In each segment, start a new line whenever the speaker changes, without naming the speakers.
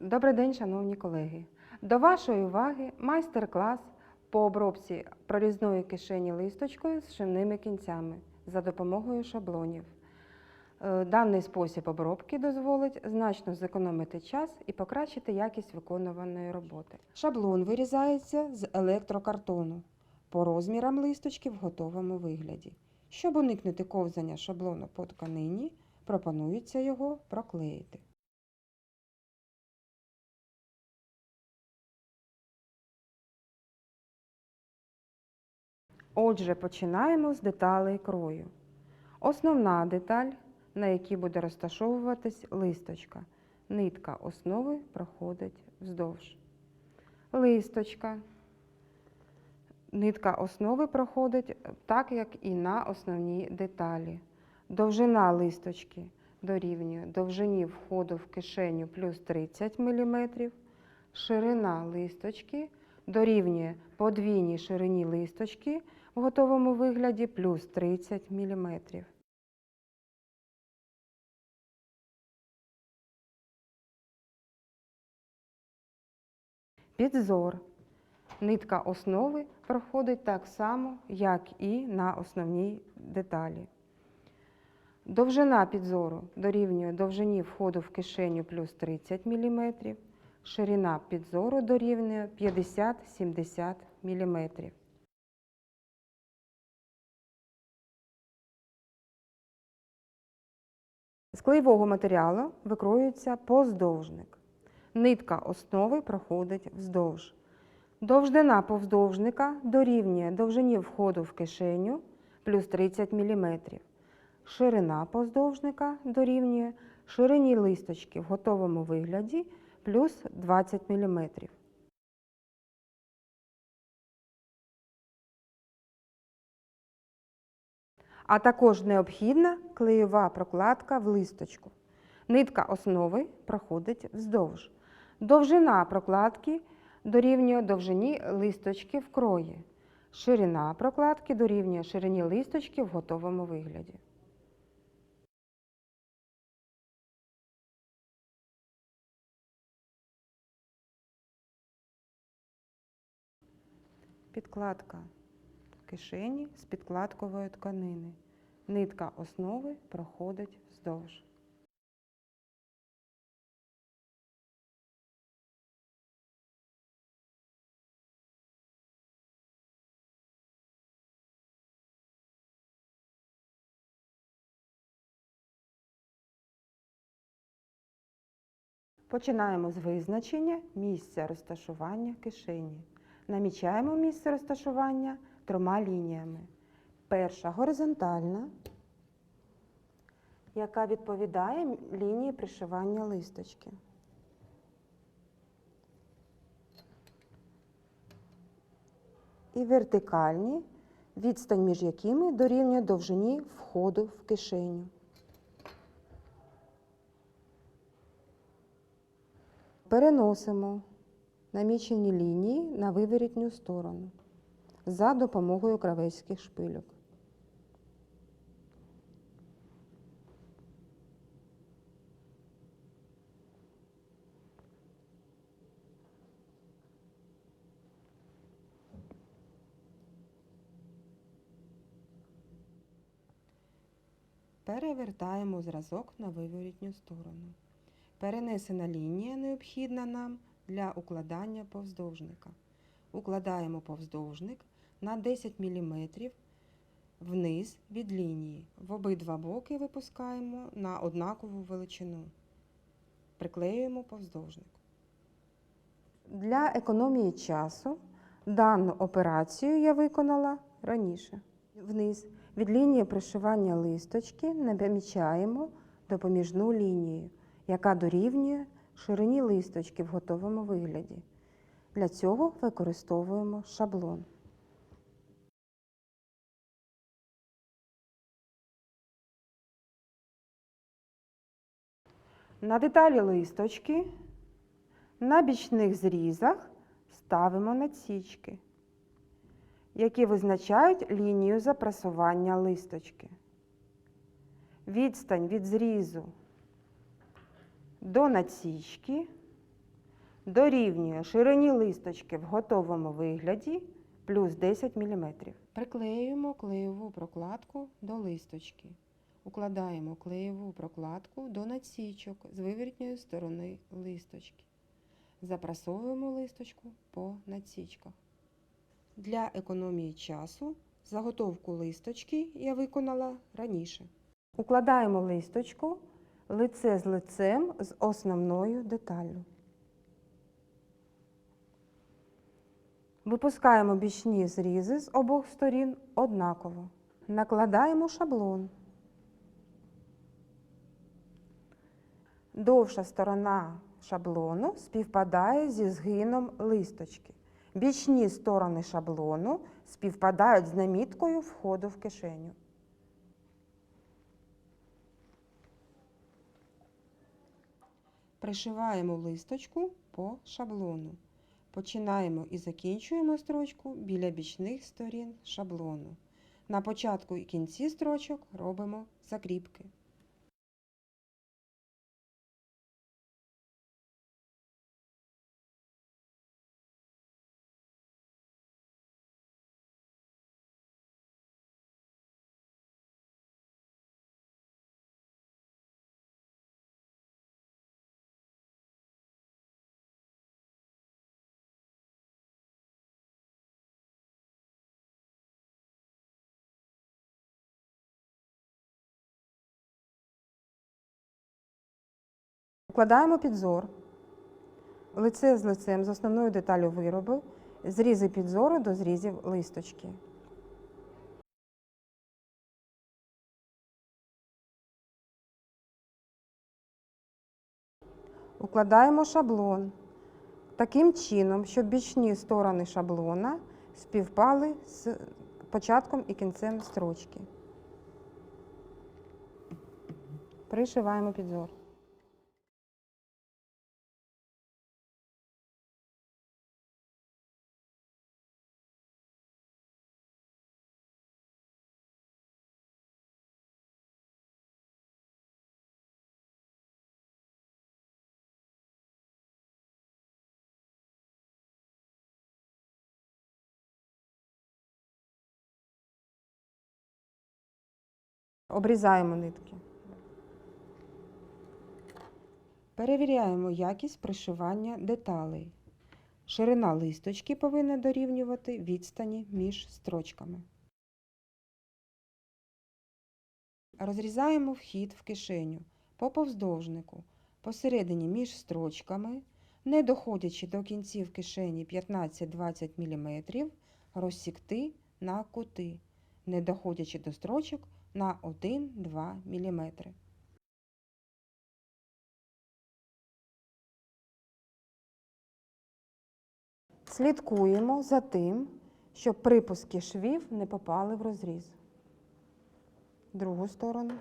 Добрий день, шановні колеги. До вашої уваги майстер-клас по обробці прорізної кишені листочкою з шивними кінцями за допомогою шаблонів. Е, Даний спосіб обробки дозволить значно зекономити час і покращити якість виконуваної роботи. Шаблон вирізається з електрокартону по розмірам листочки в готовому вигляді. Щоб уникнути ковзання шаблону по тканині, пропонується його проклеїти. Отже, починаємо з деталей крою. Основна деталь, на якій буде розташовуватись листочка. Нитка основи проходить вздовж. Листочка. Нитка основи проходить так, як і на основній деталі. Довжина листочки дорівнює довжині входу в кишеню плюс 30 мм. Ширина листочки дорівнює подвійній ширині листочки в готовому вигляді плюс 30 мм. Підзор. Нитка основи проходить так само, як і на основній деталі. Довжина підзору дорівнює довжині входу в кишеню плюс 30 мм. Ширина підзору дорівнює 50-70 мм. З матеріалу викроюється поздовжник. Нитка основи проходить вздовж. Довжина повздовжника дорівнює довжині входу в кишеню плюс 30 мм. Ширина повздовжника дорівнює ширині листочки в готовому вигляді плюс 20 мм. А також необхідна клеєва прокладка в листочку. Нитка основи проходить вздовж. Довжина прокладки дорівнює довжині листочки в крої. Ширина прокладки дорівнює ширині листочки в готовому вигляді. Підкладка кишені з підкладкової тканини. Нитка основи проходить вздовж. Починаємо з визначення місця розташування кишені. Намічаємо місце розташування трьома лініями. Перша горизонтальна, яка відповідає лінії пришивання листочки. І вертикальні, відстань між якими дорівнює довжині входу в кишеню. Переносимо намічені лінії на виворітню сторону за допомогою кравецьких шпильок. Перевертаємо зразок на виворітню сторону. Перенесена лінія необхідна нам для укладання повздовжника. Укладаємо повздовжник на 10 мм вниз від лінії. В обидва боки випускаємо на однакову величину. Приклеюємо повздовжник. Для економії часу дану операцію я виконала раніше. Вниз від лінії пришивання листочки намічаємо допоміжну лінію, яка дорівнює ширині листочки в готовому вигляді. Для цього використовуємо шаблон. На деталі листочки на бічних зрізах ставимо надсічки, які визначають лінію запрасування листочки. Відстань від зрізу до надсічки дорівнює ширині листочки в готовому вигляді плюс 10 мм. Приклеюємо клеєву прокладку до листочки. Укладаємо клеєву прокладку до надсічок з вивертньої сторони листочки. Запрасовуємо листочку по надсічках. Для економії часу заготовку листочки я виконала раніше. Укладаємо листочку лице з лицем з основною деталлю. Випускаємо бічні зрізи з обох сторін однаково. Накладаємо шаблон. Довша сторона шаблону співпадає зі згином листочки. Бічні сторони шаблону співпадають з наміткою входу в кишеню. Пришиваємо листочку по шаблону. Починаємо і закінчуємо строчку біля бічних сторін шаблону. На початку і кінці строчок робимо закріпки. Укладаємо підзор. Лице з лицем з основною деталю виробу, зрізи підзору до зрізів листочки. Укладаємо шаблон таким чином, щоб бічні сторони шаблона співпали з початком і кінцем строчки. Пришиваємо підзор. Обрізаємо нитки. Перевіряємо якість пришивання деталей. Ширина листочки повинна дорівнювати відстані між строчками. Розрізаємо вхід в кишеню по повздовжнику, посередині між строчками, не доходячи до кінців кишені 15-20 мм, розсікти на кути, не доходячи до строчок на 1-2 мм. Слідкуємо за тим, щоб припуски швів не попали в розріз. Другу сторону.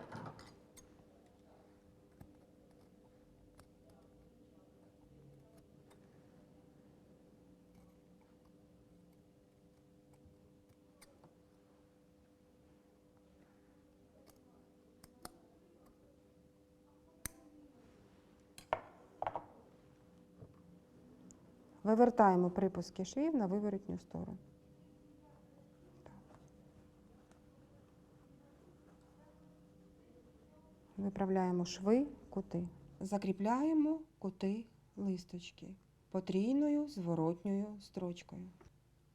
Вивертаємо припуски швів на виворотню сторону. Виправляємо шви, кути. Закріпляємо кути листочки потрійною зворотньою строчкою.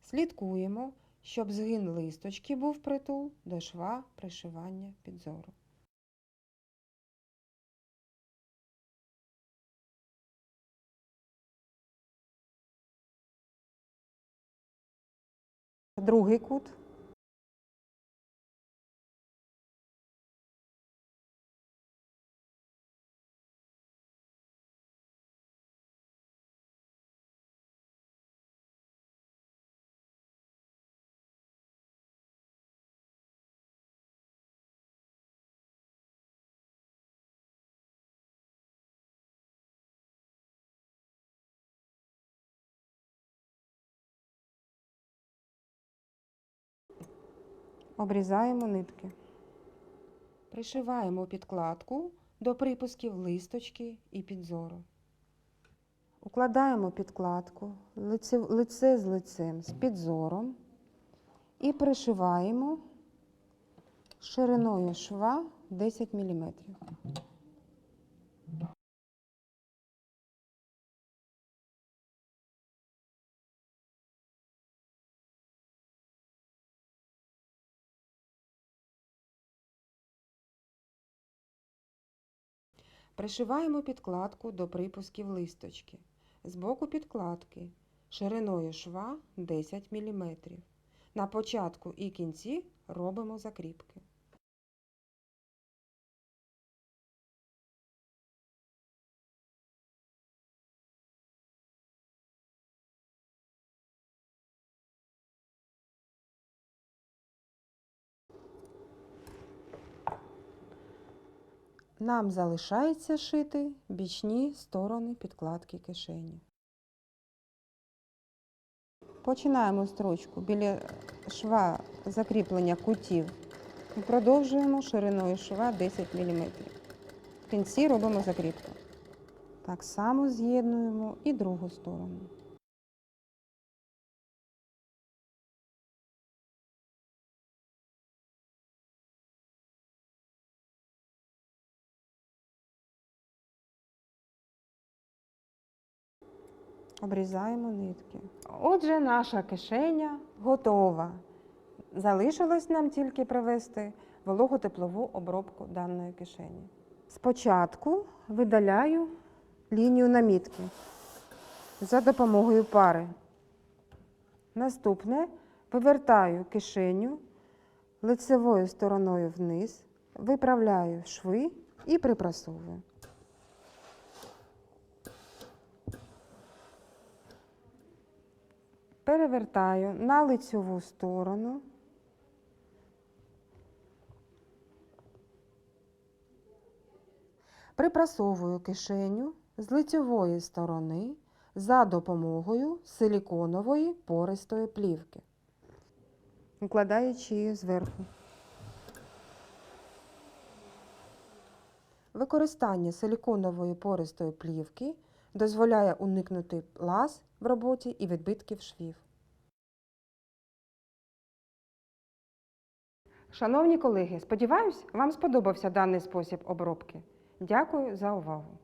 Слідкуємо, щоб згин листочки був притул до шва пришивання підзору. Другий кут. Обрізаємо нитки. Пришиваємо підкладку до припусків листочки і підзору. Укладаємо підкладку лице, з лицем з підзором і пришиваємо шириною шва 10 мм. Пришиваємо підкладку до припусків листочки. З боку підкладки шириною шва 10 мм. На початку і кінці робимо закріпки. Нам залишається шити бічні сторони підкладки кишені. Починаємо строчку біля шва закріплення кутів і продовжуємо шириною шва 10 мм. В кінці робимо закріпку. Так само з'єднуємо і другу сторону. Обрізаємо нитки. Отже, наша кишеня готова. Залишилось нам тільки провести вологотеплову обробку даної кишені. Спочатку видаляю лінію намітки за допомогою пари. Наступне вивертаю кишеню лицевою стороною вниз, виправляю шви і припрасовую. Перевертаю на лицьову сторону. Припрасовую кишеню з лицьової сторони за допомогою силіконової пористої плівки, укладаючи її зверху. Використання силіконової пористої плівки дозволяє уникнути лаз в роботі і відбитків швів. Шановні колеги, сподіваюсь, вам сподобався даний спосіб обробки. Дякую за увагу!